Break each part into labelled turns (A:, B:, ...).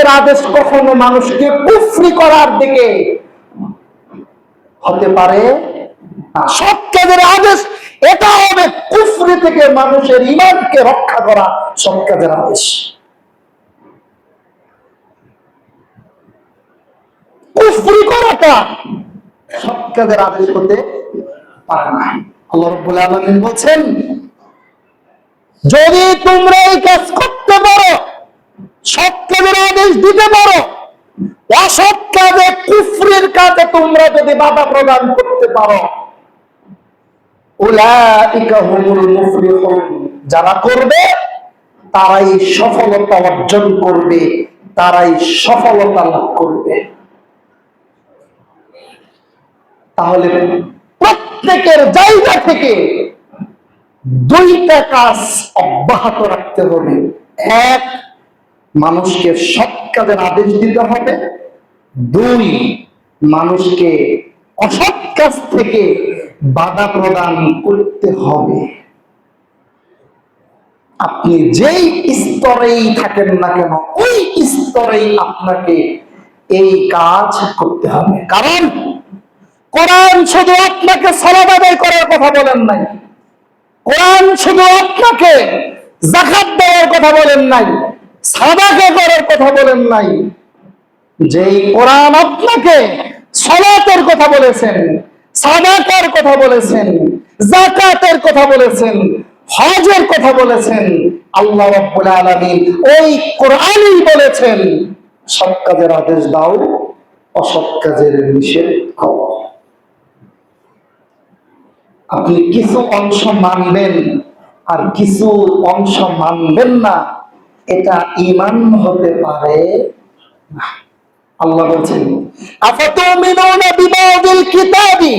A: কাজের আদেশ কখনো মানুষকে কুফরি করার দিকে হতে পারে না। সৎ কাজের আদেশ, এটা হবে কুফরি থেকে মানুষের ইমানকে রক্ষা করা সৎ কাজের আদেশ কুফরি করাটা কাজের আদেশ হতে পারে না আল্লাহ রব্বুল আলামিন বলছেন, যদি তোমরা এই কাজ করতে পারো কাজের আদেশ দিতে পারো। অসৎ কাজে, কুফরির কাজে তোমরা যদি বাধা প্রদান করতে পারো। যারা করবে, তারাই সফলতা অর্জন করবে, তারাই সফলতা লাভ করবে। তাহলে প্রত্যেকের জায়গা থেকে দুইটা কাজ অব্যাহত রাখতে হবে। এক মানুষকে সৎ কাজের আদেশ দিতে হবে। দুই, মানুষকে অসৎ কাজ থেকে বাধা প্রদান করতে হবে। আপনি যেই স্তরেই থাকেন না কেন, ওই স্তরেই আপনাকে এই কাজ করতে হবে। কারণ কোরআন শুধু আপনাকে সালাদ করার কথা বলেন নাই। কোরআন শুধু আপনাকে জাকাত দেওয়ার কথা বলেন নাই। সাদাকে করার কথা বলেন নাই। যেই কোরআন আপনাকে সলাতের কথা বলেছেন, সাদাকার কথা বলেছেন জাকাতের কথা বলেছেন, হজের কথা বলেছেন, আল্লাহ রাব্বুল ওই কোরআনই বলেছেন সৎ কাজের আদেশ দাও, অসৎ কাজের নিষেধ করো। আপনি কিছু অংশ মানবেন, আর কিছু অংশ মানবেন না এটা ইমান হতে পারে। আল্লাহ বলছেন, আফাতুমিনুনা বিবাদিল কিতাবি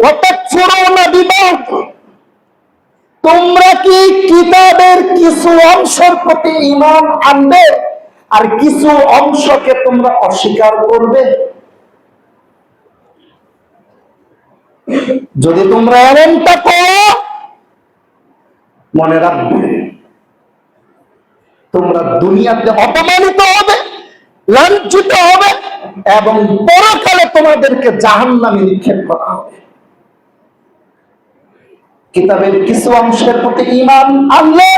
A: ওয়া তাকফুরুনা বিবাদ? তোমরা কি কিতাবের কিছু অংশের প্রতি ঈমান আনবে? আর কিছু অংশকে তোমরা অস্বীকার করবে? যদি তোমরা এমনটা করো, মনে রাখবে। তোমরা দুনিয়াতে অপমানিত হবে, লাঞ্ছিত হবে এবং পরকালে তোমাদেরকে জাহান্নামে নিক্ষেপ করা হবে। কিতাবের কিছু অংশের প্রতি ইমান আনলে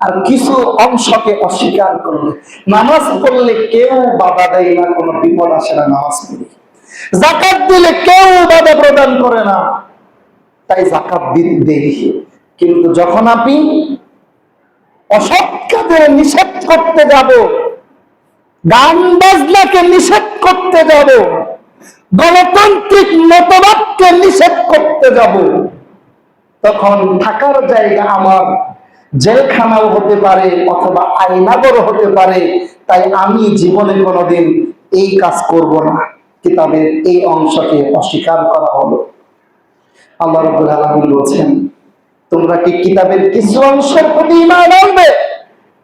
A: আর কিছু অংশকে অস্বীকার করলে। নামাজ পড়লে কেউ বাধা দেয় না, কোনো বিপদ আসে না নামাজ পড়লে। জাকাত দিলে কেউ বাধা প্রদান করে না। তাই জাকাত দিতে দেরি। কিন্তু যখন আপনি অসৎ নিষেধ করতে যাব। গান বাজনাকে নিষেধ করতে যাব। গণতান্ত্রিক মতবাদকে নিষেধ করতে যাব। তখন থাকার জায়গা আমার। জেলখানাও হতে পারে অথবা আইনাগরও হতে পারে। তাই আমি জীবনে কোনোদিন এই কাজ করব না। কিতাবের এই অংশকে অস্বীকার করা হলো। আল্লাহ রব্বুল আলামিন বলছেন তোমরা কি কিতাবের কিছু অংশের প্রতি ইমান আনবে?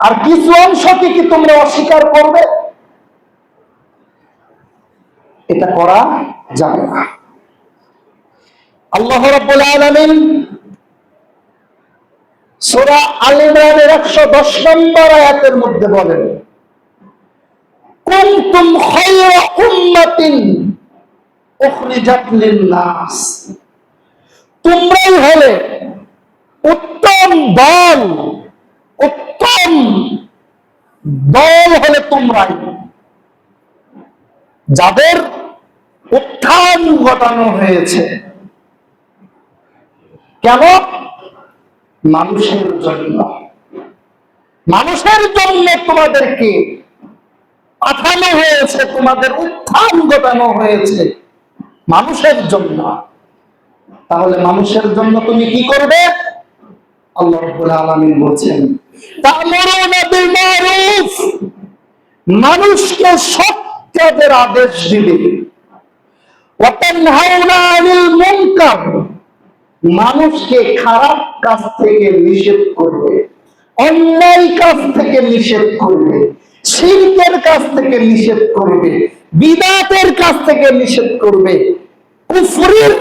A: আর কিছু অংশকে কি তোমরা অস্বীকার করবে? এটা করা যাবে না। আল্লাহ রাব্বুল আলামিন সূরা আল ইমরানের 110 নম্বর আয়াতের মধ্যে বলেন, কুনতুম খায়রা উম্মাতিন উখরিজাত লিন-নাস। তোমরাই হলে উত্তম দল উত্তম দল হলে তোমরাই যাদের উত্থান ঘটানো হয়েছে, কেন? মানুষের জন্য। মানুষের জন্য তোমাদেরকে পাঠানো হয়েছে, তোমাদের উত্থান ঘটানো হয়েছে মানুষের জন্য। তাহলে মানুষের জন্য তুমি কি করবে? মানুষকে আদেশ দিবে। মানুষকে খারাপ কাজ থেকে নিষেধ করবে, অন্যায় কাজ থেকে নিষেধ করবে শিল্পের কাছ থেকে নিষেধ করবে, বিদাতের কাছ থেকে নিষেধ করবে, কুফরির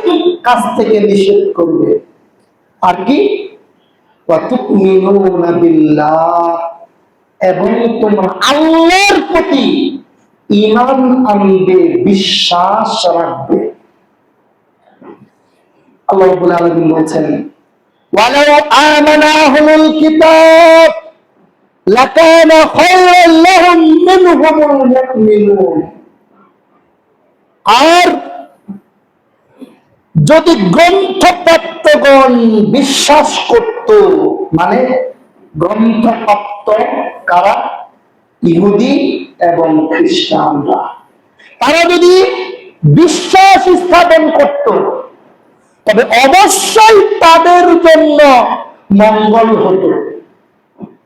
A: কাছ থেকে নিষেধ করবে। আর কি? এবং তোমরা আল্লাহর প্রতি ইমান আনবে, বিশ্বাস রাখবে। আল্লাহ রাব্বুল বলছেন, ওয়ালাউ আমানা আহলুল কিতাব, লাকানা খায়রান লাহুম মিনহুমুল মুমিনুন। আর যদি গ্রন্থপ্রাপ্তগণ বিশ্বাস করত মানে গ্রন্থপ্রাপ্ত কারা? ইহুদি এবং খ্রিস্টানরা। তারা যদি বিশ্বাস স্থাপন করত, তবে অবশ্যই তাদের জন্য মঙ্গল হতো।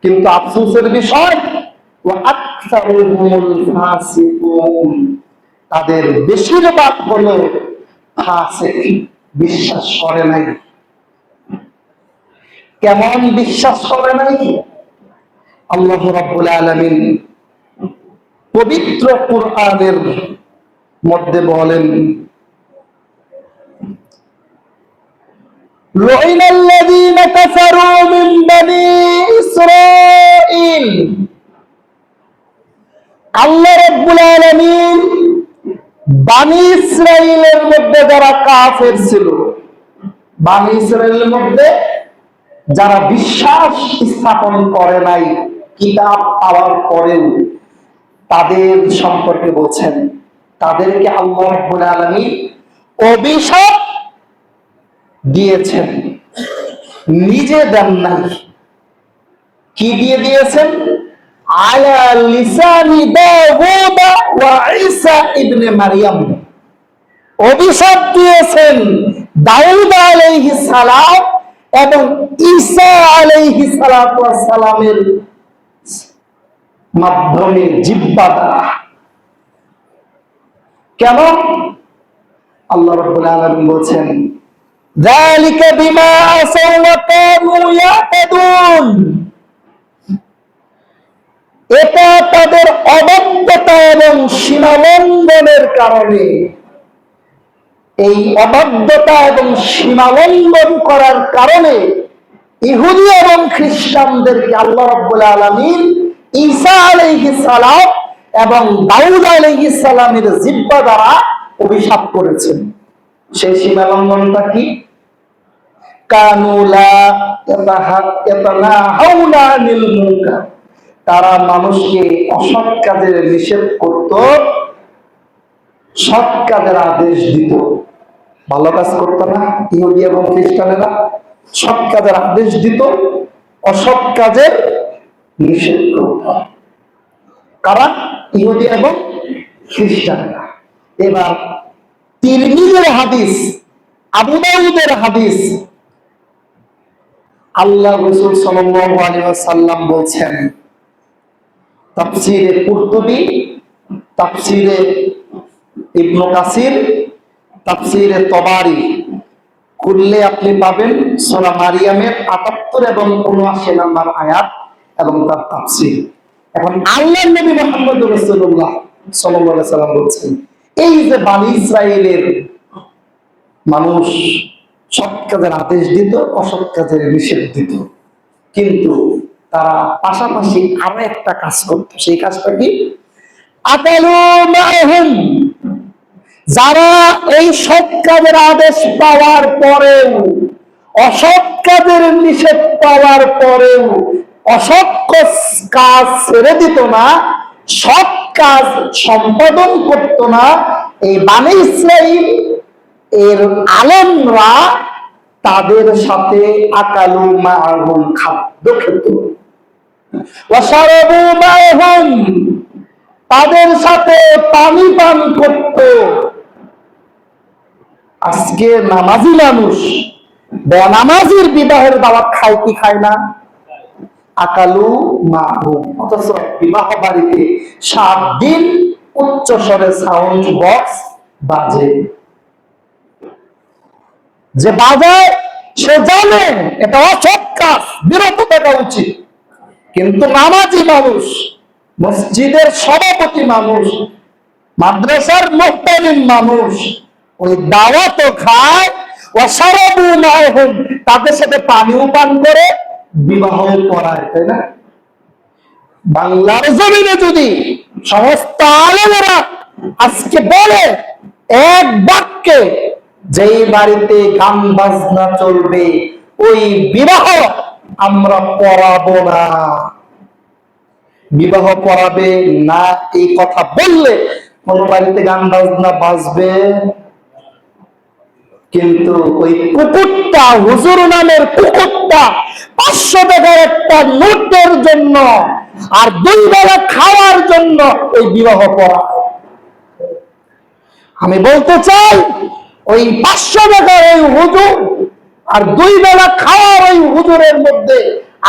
A: কিন্তু আফসোসের বিষয় তাদের বেশিরভাগ হলো ফাসিক বিশ্বাস করে নাই কেমন বিশ্বাস করে নাই আল্লাহ রাব্বুল আলামিন পবিত্র কোরআনের মধ্যে বলেন لعن الذين كفروا من بني إسرائيل বানি ইসরাইলের মধ্যে যারা কাফের ছিল, বানি ইসরাইলের মধ্যে যারা বিশ্বাস স্থাপন করে নাই, কিতাব পাওয়ার পরেও তাদের সম্পর্কে বলছেন, তাদেরকে আল্লাহ আলামিন অভিশাপ দিয়েছেন। নিজে দেন নাই। কি দিয়ে দিয়েছেন? আলা লিসানি দাউদ ওয়া ঈসা ইবনে মারইয়াম অভিশাপ দিয়েছেন দাউদ আলাইহিস সালাম এবং ঈসা আলাইহিস সালাতু ওয়াস সালামের মাধ্যমে জিব্বা দ্বারা কেন আল্লাহ রাব্বুল আলামিন বলছেন ذلك بما عصوا وكانوا يعتدون এটা তাদের অবাধ্যতা এবং সীমালঙ্ঘনের কারণে। এই অবাধ্যতা এবং সীমালঙ্ঘন করার কারণে ইহুদি এবং খ্রিস্টানদেরকে আল্লাহ রাব্বুল আলামিন ঈসা আলাইহিস সালাম এবং দাউদ আলাইহিস সালামের জিব্বা দ্বারা অভিশাপ করেছেন। সেই সীমালঙ্ঘনটা কি? কানুলা ইয়াতানাহাউনা আনিল মুনকার। তারা মানুষকে অসৎ কাজের নিষেধ করত, সৎ কাজের আদেশ দিত। ভালো কাজ করতো না, ইহুদি এবং খ্রিস্টানেরা। সৎ কাজের আদেশ দিত, অসৎ কাজের নিষেধ করত। কারা? ইহুদি এবং খ্রিস্টানেরা। এবার তিরমিজের হাদিস, আবু দাউদের হাদিস আল্লাহ রসুল ওয়াসাল্লাম বলছেন তাফসিরে কুরতুবি, তাফসিরে ইবনু কাসির, তাফসিরে তবারি। খুললে আপনি পাবেন সোনা মারিয়ামের আটাত্তর এবং উনআশি নাম্বার আয়াত এবং তার তাফসির। এখন আল্লাহ নবী মোহাম্মদ রসুল্লাহ আলাইহি সাল্লাম বলছেন, এই যে বানি ইসরায়েলের মানুষ সৎ কাজের আদেশ দিত, অসৎ কাজের নিষেধ দিত। কিন্তু তারা পাশাপাশি আরও একটা কাজ করতো। সেই কাজটা কি? যারা এই সৎ কাজের আদেশ পাওয়ার পরেও, অসৎ কাজের নিষেধ পাওয়ার পরেও, অসৎ কাজ ছেড়ে দিত না, সৎ কাজ সম্পাদন করত না, এই বানি ইসরাইল, এর আলেমরা তাদের সাথে আকালু মাহুম খাদ্য খেত। তাদের সাথে পানি পান করত। আজকে নামাজি মানুষ, বেনামাজির বিবাহের দাওয়াত খায় কি খায় না? আকালু মাহুম, অথচ বিবাহ বাড়িতে সাত দিন উচ্চ স্বরে সাউন্ড বক্স বাজে। যে বাজায় সে জানে, এটা অসৎ কাজ, বিরত থাকা উচিত। কিন্তু নামাজি মানুষ, মসজিদের সভাপতি মানুষ, মাদ্রাসার মোহতালিম মানুষ, ওই দাওয়াত খায় অসারবু মাহুম তাদের সাথে পানিও পান করে, বিবাহ করায়, তাই না? বাংলার জমিনে যদি সমস্ত আলেমেরা আজকে বলে, এক বাক্যে, যেই বাড়িতে গান বাজনা চলবে, ওই বিবাহ আমরা পড়াবো না। বিবাহ পড়াবে না, এই কথা বললে কোন বাড়িতে গান বাজনা বাজবে। কিন্তু ওই কুকুরটা, হুজুর নামের কুকুরটা, পাঁচশো টাকার একটা নোটের জন্য আর দুই বেলা খাওয়ার জন্য ওই বিবাহ করা। আমি বলতে চাই, ওই পাঁচশো টাকার ওই হুজুর আর দুই বেলা খাওয়ার ওই হুজুরের মধ্যে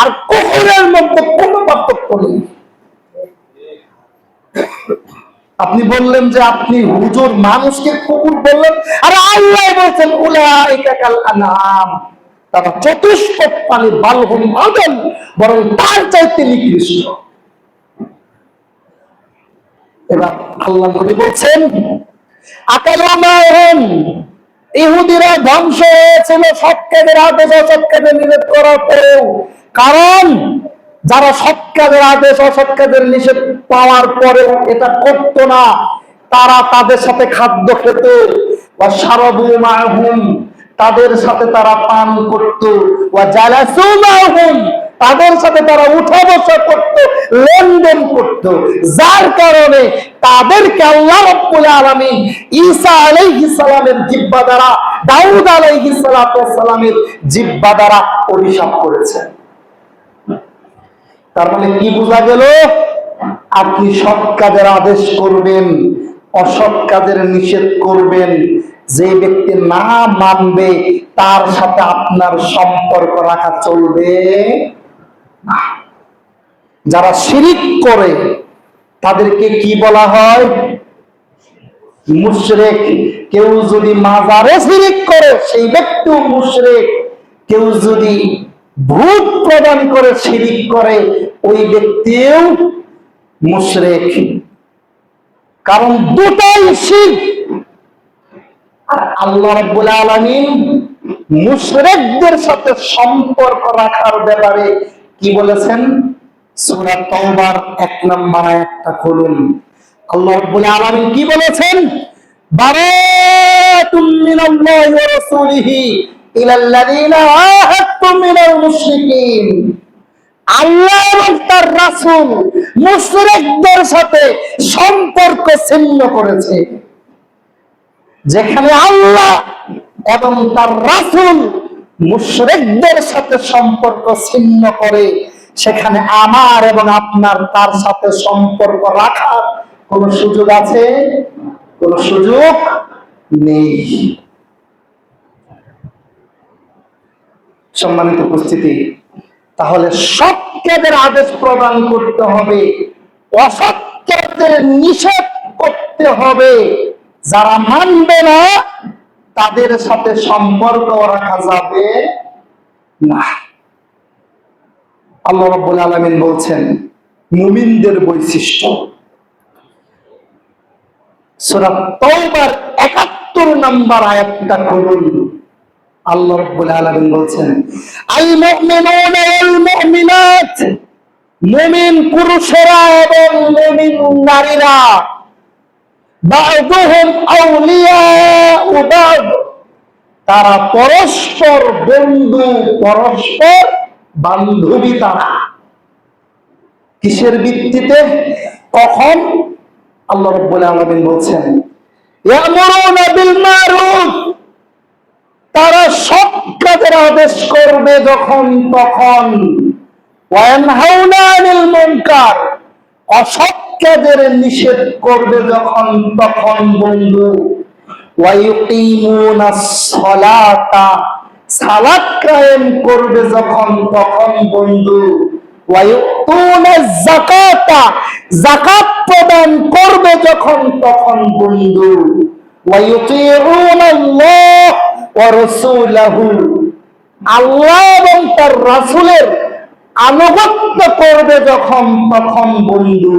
A: আর কুকুরের মধ্যে কোনো পার্থক্য নেই। আপনি বললেন যে আপনি হুজুর মানুষকে কুকুর বললেন, আর আল্লাহ বলছেন, উলাইকা কাল আনআম। তারা চতুষ্পদ পানি বালহুম আদল বরং তার চাইতে নিকৃষ্ট। এবার আল্লাহ নবী বলছেন আকালামাহুম ইহুদিরা ধ্বংস হয়েছিল সৎকাদের আদেশ অসৎকাদের নিষেধ করার পরেও। কারণ যারা সৎকাদের আদেশ অসৎকাদের নিষেধ পাওয়ার পরেও এটা করত না, তারা তাদের সাথে খাদ্য খেত। বা সারবু তাদের সাথে তারা পান করত। ওয়া জালাসু তাদের সাথে তারা উঠা বসা করত, লেনদেন করত। যার কারণে তাদেরকে আল্লাহ রাব্বুল আলামিন ঈসা আলাইহিস সালামের জিহ্বা দ্বারা, দাউদ আলাইহিস সালাতু সালামের জিহ্বা দ্বারা অভিশাপ করেছেন তার মানে কি বোঝা গেল? আপনি সৎ কাজের আদেশ করবেন, অসৎ কাজের নিষেধ করবেন। যে ব্যক্তি না মানবে, তার সাথে আপনার সম্পর্ক রাখা চলবে না। যারা শিরিক করে তাদেরকে কি বলা হয়? মুশরেক। কেউ যদি মাজারে শিরিক করে, সেই ব্যক্তিও মুশরেক। কেউ যদি ভূত প্রদান করে, শিরিক করে, ওই ব্যক্তিও মুশরেক। কারণ দুটাই শির। আর আল্লাহ রাব্বুল আলামিন মুশরিকদের সাথে সম্পর্ক রাখার ব্যাপারে কি বলেছেন? সূরা তওবার নম্বর আয়াতটা খুলুন। আল্লাহ রাব্বুল আলামিন কি বলেছেন? বারাতুম মিনাল্লাহি ওয়া রাসূলিহি আহাদতুম মিনাল মুশরিকিন। আল্লাহ এবং তার রাসূল মুশরিকদের সাথে সম্পর্ক ছিন্ন করেছে। যেখানে আল্লাহ এবং তার রাসূল মুশরিকদের সাথে সম্পর্ক ছিন্ন করে। সেখানে আমার এবং আপনার তার সাথে সম্পর্ক রাখার কোন সুযোগ আছে? কোন সুযোগ নেই। সম্মানিত উপস্থিতি, তাহলে কাজের আদেশ প্রদান করতে হবে, অসত্যদের নিষেধ করতে হবে। যারা মানবে না, তাদের সাথে সম্পর্ক রাখা যাবে না। আল্লাহ রাব্বুল আলামিন বলছেন, মুমিনদের বৈশিষ্ট্য। সূরা 71 নম্বর আয়াতটা খুলুন আল্লাহ রাব্বুল আলামিন বলছেন, আল মুমিনুনা মুমিনাত। মুমিন পুরুষেরা এবং মুমিন নারীরা বা'দুহুম আউলিয়াউ বা'দ তারা পরস্পর বন্ধু, পরস্পর বান্ধবী তারা। কিসের ভিত্তিতে? কখন? আল্লাহ রাব্বুল আলামিন বলছেন, ইয়ামুরুনা বিল মারুফ। তারা কাজের আদেশ করবে যখন, তখন। আনিল মুনকার। অসৎ কাজের নিষেধ করবে যখন, তখন, বন্ধু। ওয়ায়ুকিমুনাস সালাতা। সালাত কায়েম করবে যখন, তখন বন্ধু যাকাতা প্রদান করবে যখন, তখন বন্ধু আল্লাহ এবং তার রাসূলের আনুগত্য করবে যখন, তখন বন্ধু।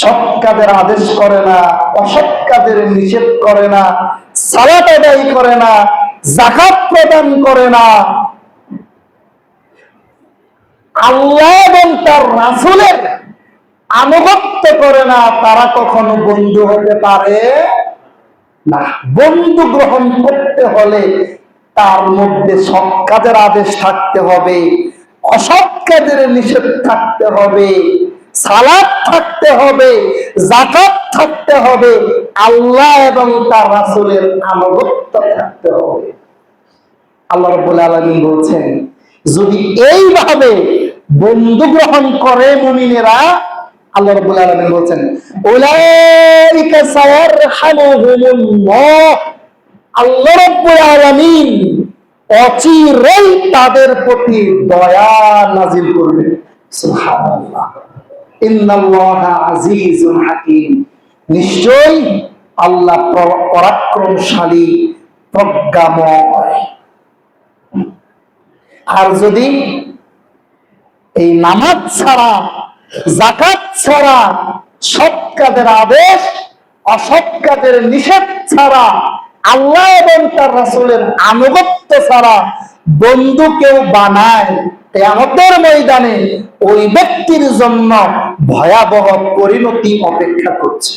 A: সৎ কাজের আদেশ করে না, অসৎ কাজের নিষেধ করে না, সালাত আদায় করে না জাকাত প্রদান করে না। আল্লাহ এবং তার রাসূলের আনুগত্য করে না, তারা কখনো বন্ধু হতে পারে না। বন্ধু গ্রহণ করতে হলে তার মধ্যে সৎ কাজের আদেশ থাকতে হবে, অসৎ কাজের নিষেধ থাকতে হবে, সালাদ থাকতে হবে জাকাত থাকতে হবে আল্লাহ এবং তার রাসূলের আনুগত্য থাকতে হবে। আল্লাহ রাব্বুল আলামিন বলছেন, যদি এইভাবে বন্ধু গ্রহণ করে মুমিনেরা, আল্লাহ রাব্বুল আলামিন বলছেন, উলাইকা সায়ারহামুহুমুল্লাহ। আল্লাহ রাব্বুল আলামিন অচিরেই তাদের প্রতি দয়া নাজিল করবে সুবহানাল্লাহ। ইন্নাল্লাহা আজিজুন হাকীম। নিশ্চয়ই আল্লাহ পরাক্রমশালী, প্রজ্ঞাময়। আর যদি এই নামাজ ছাড়া জাকাত ছাড়া, সৎ কাজের আদেশ, অসৎ কাজের নিষেধ ছাড়া, আল্লাহ এবং তার রাসূলের আনুগত্য ছাড়া বন্ধু কেউ বানায় ময়দানে ওই ব্যক্তির জন্য ভয়াবহ পরিণতি অপেক্ষা করছে।